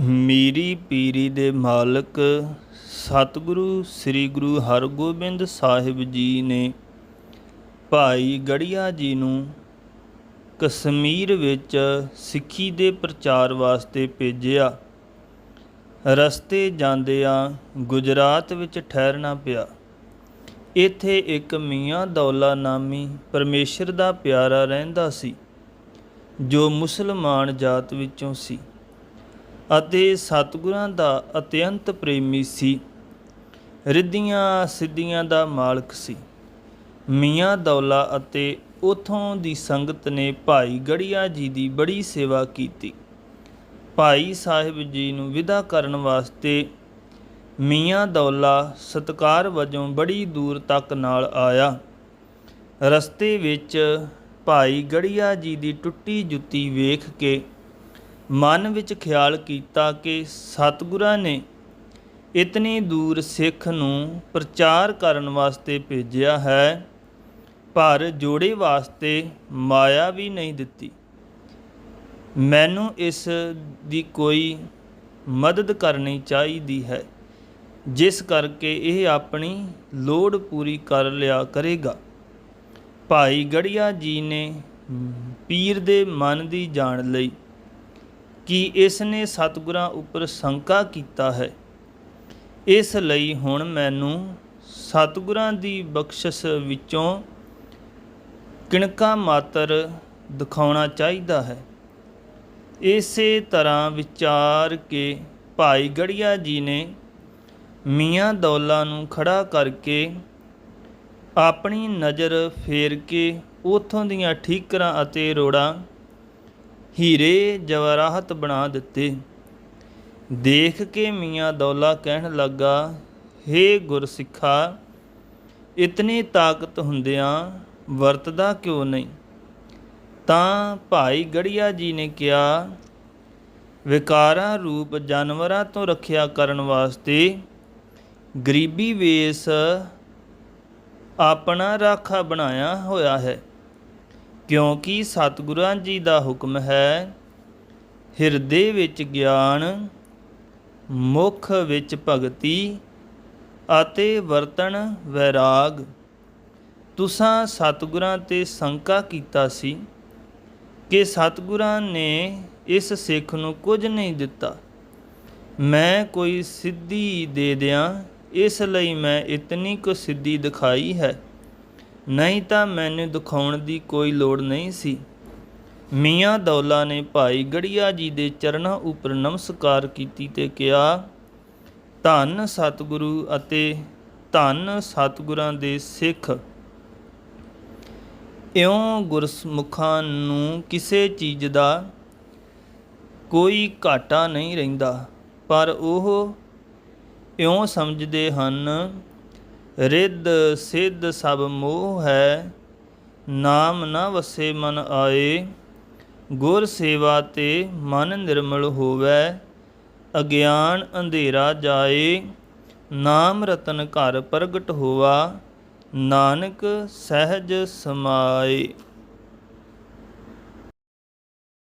ਮੀਰੀ ਪੀਰੀ ਦੇ ਮਾਲਕ ਸਤਿਗੁਰੂ, ਸ੍ਰੀ ਗੁਰੂ ਹਰਗੋਬਿੰਦ ਸਾਹਿਬ ਜੀ ਨੇ ਭਾਈ ਗੜੀਆ ਜੀ ਨੂੰ ਕਸ਼ਮੀਰ ਵਿੱਚ ਸਿੱਖੀ ਦੇ ਪ੍ਰਚਾਰ ਵਾਸਤੇ ਭੇਜਿਆ। ਰਸਤੇ ਜਾਂਦਿਆਂ ਗੁਜਰਾਤ ਵਿੱਚ ਠਹਿਰਨਾ ਪਿਆ। ਇੱਥੇ ਇੱਕ ਮੀਆਂ ਦੌਲਾ ਨਾਮੀ ਪਰਮੇਸ਼ਰ ਦਾ ਪਿਆਰਾ ਰਹਿੰਦਾ ਸੀ, ਜੋ ਮੁਸਲਮਾਨ ਜਾਤ ਵਿੱਚੋਂ ਸੀ। ਅਤੇ ਸਤਿਗੁਰਾਂ ਦਾ ਅਤਿਅੰਤ ਪ੍ਰੇਮੀ ਸੀ। ਰਿੱਧੀਆਂ ਸਿੱਧੀਆਂ ਦਾ ਮਾਲਕ ਸੀ। ਮੀਆਂ ਦੌਲਾ ਅਤੇ ਉਥੋਂ ਦੀ ਸੰਗਤ ਨੇ ਭਾਈ ਗੜੀਆ ਜੀ ਦੀ ਬੜੀ ਸੇਵਾ ਕੀਤੀ। ਭਾਈ ਸਾਹਿਬ ਜੀ ਨੂੰ ਵਿਦਾ ਕਰਨ ਵਾਸਤੇ ਮੀਆਂ ਦੌਲਾ ਸਤਕਾਰ ਵਜੋਂ ਬੜੀ ਦੂਰ ਤੱਕ ਨਾਲ ਆਇਆ। ਰਸਤੇ ਵਿੱਚ ਭਾਈ ਗੜੀਆ ਜੀ ਦੀ ਟੁੱਟੀ ਜੁੱਤੀ ਵੇਖ ਕੇ ਮਨ ਵਿੱਚ ਖਿਆਲ ਕੀਤਾ ਕਿ ਸਤਿਗੁਰਾਂ ਨੇ ਇਤਨੀ ਦੂਰ ਸਿੱਖ ਨੂੰ ਪ੍ਰਚਾਰ ਕਰਨ ਵਾਸਤੇ ਭੇਜਿਆ ਹੈ, ਪਰ ਜੋੜੇ ਵਾਸਤੇ ਮਾਇਆ ਵੀ ਨਹੀਂ ਦਿੱਤੀ। ਮੈਨੂੰ ਇਸ ਦੀ ਕੋਈ ਮਦਦ ਕਰਨੀ ਚਾਹੀਦੀ ਹੈ, ਜਿਸ ਕਰਕੇ ਇਹ ਆਪਣੀ ਲੋੜ ਪੂਰੀ ਕਰ ਲਿਆ ਕਰੇਗਾ। ਭਾਈ ਗੜੀਆ ਜੀ ਨੇ ਪੀਰ ਦੇ ਮਨ ਦੀ ਜਾਣ ਲਈ ਕਿ ਇਸ ਨੇ ਸਤਿਗੁਰਾਂ ਉੱਪਰ ਸ਼ੰਕਾ ਕੀਤਾ ਹੈ। ਇਸ ਲਈ ਹੁਣ ਮੈਨੂੰ ਸਤਿਗੁਰਾਂ ਦੀ ਬਖਸ਼ਿਸ਼ ਵਿੱਚੋਂ ਕਿਣਕਾ ਮਾਤਰ ਦਿਖਾਉਣਾ ਚਾਹੀਦਾ ਹੈ। ਇਸੇ ਤਰ੍ਹਾਂ ਵਿਚਾਰ ਕੇ ਭਾਈ ਗੜੀਆ ਜੀ ਨੇ ਮੀਆਂ ਦੌਲਾ ਨੂੰ ਖੜਾ ਕਰਕੇ ਆਪਣੀ ਨਜ਼ਰ ਫੇਰ ਕੇ ਉਥੋਂ ਦੀਆਂ ਠੀਕਰਾਂ ਅਤੇ ਰੋੜਾਂ ਹੀਰੇ ਜਵਾਹਰਾਤ ਬਣਾ ਦਿੱਤੇ। ਦੇਖ ਕੇ ਮੀਆਂ ਦੌਲਾ ਕਹਿਣ ਲੱਗਾ, ਹੇ ਗੁਰਸਿੱਖਾ, ਇਤਨੀ ਤਾਕਤ ਹੁੰਦਿਆਂ ਵਰਤਦਾ ਕਿਉਂ ਨਹੀਂ? ਤਾਂ ਭਾਈ ਗੜੀਆ ਜੀ ਨੇ ਕਿਹਾ, ਵਿਕਾਰਾਂ ਰੂਪ ਜਾਨਵਰਾਂ ਤੋਂ ਰੱਖਿਆ ਕਰਨ ਵਾਸਤੇ ਗਰੀਬੀ ਵੇਸ ਆਪਣਾ ਰਾਖਾ ਬਣਾਇਆ ਹੋਇਆ ਹੈ। ਕਿਉਂਕਿ ਸਤਿਗੁਰਾਂ ਜੀ ਦਾ ਹੁਕਮ ਹੈ, ਹਿਰਦੇ ਵਿੱਚ ਗਿਆਨ, ਮੁਖ ਵਿੱਚ ਭਗਤੀ ਅਤੇ ਵਰਤਣ ਵੈਰਾਗ। ਤੁਸਾਂ ਸਤਿਗੁਰਾਂ ਤੇ ਸ਼ੰਕਾ ਕੀਤਾ ਸੀ ਕਿ ਸਤਿਗੁਰਾਂ ਨੇ ਇਸ ਸਿੱਖ ਨੂੰ ਕੁਝ ਨਹੀਂ ਦਿੱਤਾ। ਮੈਂ ਕੋਈ ਸਿੱਧੀ ਦੇ ਦਿਆਂ, ਇਸ ਲਈ ਮੈਂ ਇਤਨੀ ਕੁ ਸਿੱਧੀ ਦਿਖਾਈ ਹੈ। ਨਹੀਂ ਤਾਂ ਮੈਨੂੰ ਦਿਖਾਉਣ ਦੀ ਕੋਈ ਲੋੜ ਨਹੀਂ ਸੀ। ਮੀਆਂ ਦੌਲਾ ਨੇ ਭਾਈ ਗੜੀਆ ਜੀ ਦੇ ਚਰਨਾਂ ਉੱਪਰ ਨਮਸਕਾਰ ਕੀਤੀ ਤੇ ਕਿਹਾ, ਧੰਨ ਸਤਿਗੁਰੂ ਅਤੇ ਧੰਨ ਸਤਿਗੁਰਾਂ ਦੇ ਸਿੱਖ। ਇਉਂ ਗੁਰਸਮੁਖਾਂ ਨੂੰ ਕਿਸੇ ਚੀਜ਼ ਦਾ ਕੋਈ ਘਾਟਾ ਨਹੀਂ ਰਹਿੰਦਾ, ਪਰ ਉਹ ਇਉਂ ਸਮਝਦੇ ਹਨ ਰਿੱਧ ਸਿੱਧ ਸਭ ਮੋਹ ਹੈ, ਨਾਮ ਨਾ ਵਸੇ ਮਨ ਆਏ। ਗੁਰ ਸੇਵਾ ਤੇ ਮਨ ਨਿਰਮਲ ਹੋਵੇ, ਅਗਿਆਨ ਅੰਧੇਰਾ ਜਾਏ। ਨਾਮ ਰਤਨ ਘਰ ਪ੍ਰਗਟ ਹੋਵਾ, ਨਾਨਕ ਸਹਿਜ ਸਮਾਏ।